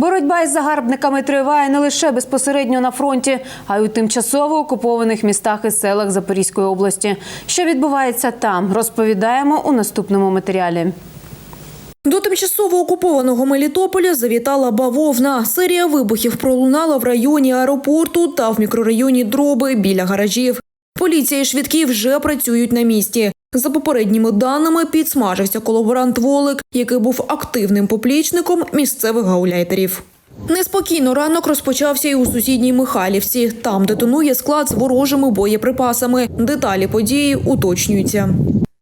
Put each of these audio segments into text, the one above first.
Боротьба із загарбниками триває не лише безпосередньо на фронті, а й у тимчасово окупованих містах і селах Запорізької області. Що відбувається там, розповідаємо у наступному матеріалі. До тимчасово окупованого Мелітополя завітала бавовна. Серія вибухів пролунала в районі аеропорту та в мікрорайоні Дроби біля гаражів. Поліція і швидкі вже працюють на місці. За попередніми даними, підсмажився колаборант Волик, який був активним поплічником місцевих гауляйтерів. Неспокійно ранок розпочався і у сусідній Михайлівці. Там детонує склад з ворожими боєприпасами. Деталі події уточнюються.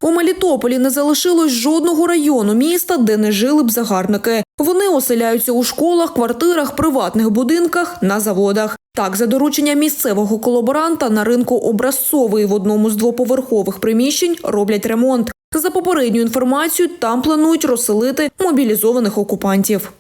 У Мелітополі не залишилось жодного району міста, де не жили б загарбники. Вони оселяються у школах, квартирах, приватних будинках, на заводах. Так, за доручення місцевого колаборанта на ринку образцовий в одному з двоповерхових приміщень роблять ремонт. За попередню інформацію, там планують розселити мобілізованих окупантів.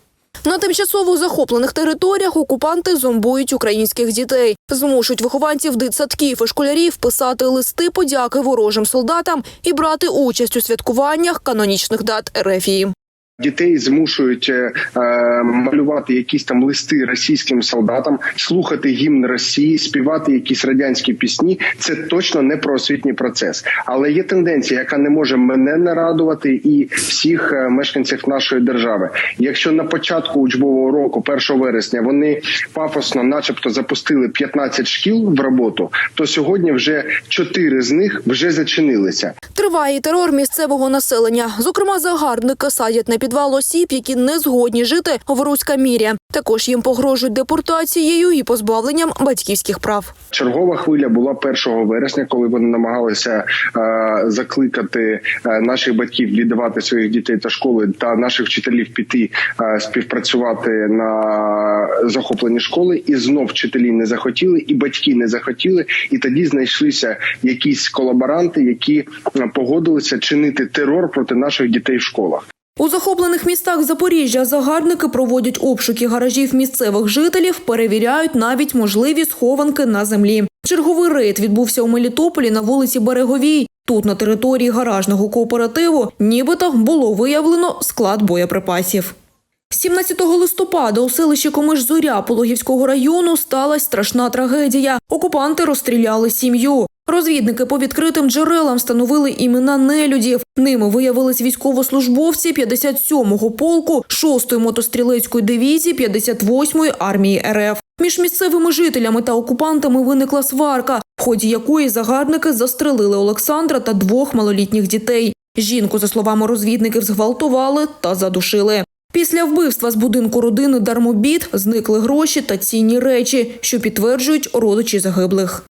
На тимчасово захоплених територіях окупанти зомбують українських дітей, змушують вихованців дитсадків і школярів писати листи подяки ворожим солдатам і брати участь у святкуваннях канонічних дат Ерефії. Дітей змушують е, е, малювати якісь там листи російським солдатам, слухати гімн Росії, співати якісь радянські пісні. Це точно не про освітній процес. Але є тенденція, яка не може мене не радувати, і всіх е, мешканців нашої держави. Якщо на початку учбового року, 1 вересня, вони пафосно, начебто, запустили 15 шкіл в роботу, то сьогодні вже 4 з них вже зачинилися. Триває терор місцевого населення. Зокрема, загарбники садять на підвал осіб, які не згодні жити в руська-мірі. Також їм погрожують депортацією і позбавленням батьківських прав. Чергова хвиля була 1 вересня, коли вони намагалися е, закликати е, наших батьків віддавати своїх дітей та школи та наших вчителів піти е, співпрацювати на захоплені школи. І знов вчителі не захотіли, і батьки не захотіли. І тоді знайшлися якісь колаборанти, які погодилися чинити терор проти наших дітей в школах. У захоплених містах Запоріжжя загарбники проводять обшуки гаражів місцевих жителів, перевіряють навіть можливі схованки на землі. Черговий рейд відбувся у Мелітополі на вулиці Береговій. Тут, на території гаражного кооперативу, нібито було виявлено склад боєприпасів. 17 листопада у селищі Комиш-Зоря Пологівського району сталася страшна трагедія. Окупанти розстріляли сім'ю. Розвідники по відкритим джерелам встановили імена нелюдів. Ними виявились військовослужбовці 57-го полку 6-ї мотострілецької дивізії 58-ї армії РФ. Між місцевими жителями та окупантами виникла сварка, в ході якої загарбники застрелили Олександра та двох малолітніх дітей. Жінку, за словами розвідників, зґвалтували та задушили. Після вбивства з будинку родини дармобід зникли гроші та цінні речі, що підтверджують родичі загиблих.